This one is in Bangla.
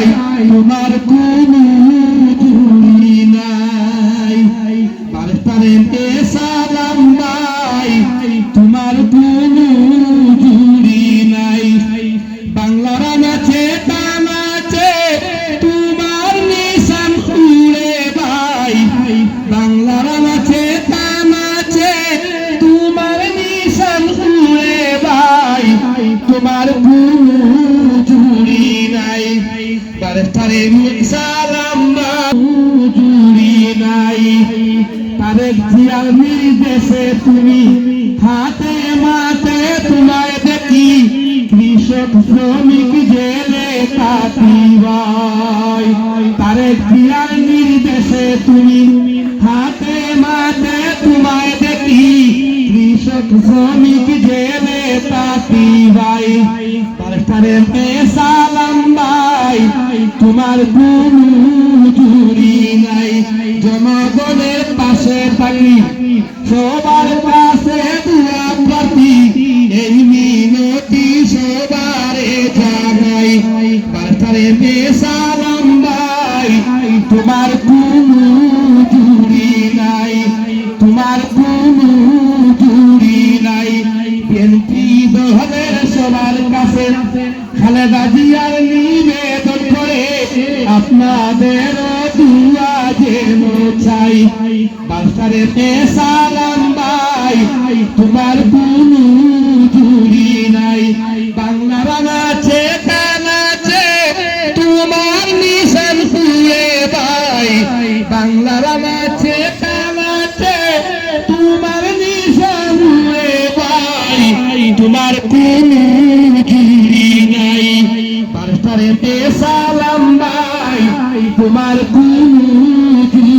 ভাই তোমার কোনো জুড়ি নাই। পারে এ সালাম ভাই তোমার কোনো জুড়ি নাই। বাংলার নাচে তোমার ভাই। ভাই। তোমার নাই তারে তারে সালাম নাই। তারে জিয়ার নির্দেশে তুমি হাতে মাতে তোমায় দেখি। কৃষক শ্রমিক জেলে কাটিবাই তারে জিয়ার নির্দেশে তুমি হাতে মাতে তোমায় দেখি। কৃষক শ্রমিক জেলে কাটিবাই তারে তারে সালাম ভাই তোমার জুড়ি নাই। জনগণের পাশে থাকি সবার পাশে এই মিনতি সবারে জানাই ভাই তোমার নাই, তোমার কোনো নাই। বিএনপি দলের সবার কাছে খালেদা জিয়ার নিবেদন। আপনাদের দুয়া যেন চাই। বাসারে সালাম ভাই তোমার কোনো জুড়ি নাই। বাংলা রাঙাছে কানাছে তোমার নিশান ফুলে ভাই বাংলা রাঙাছে কানাছে তোমার নিশান ফুলে ভাই তোমার কোনো জুড়ি বাসারে সালাম ভাই তোমার কোনো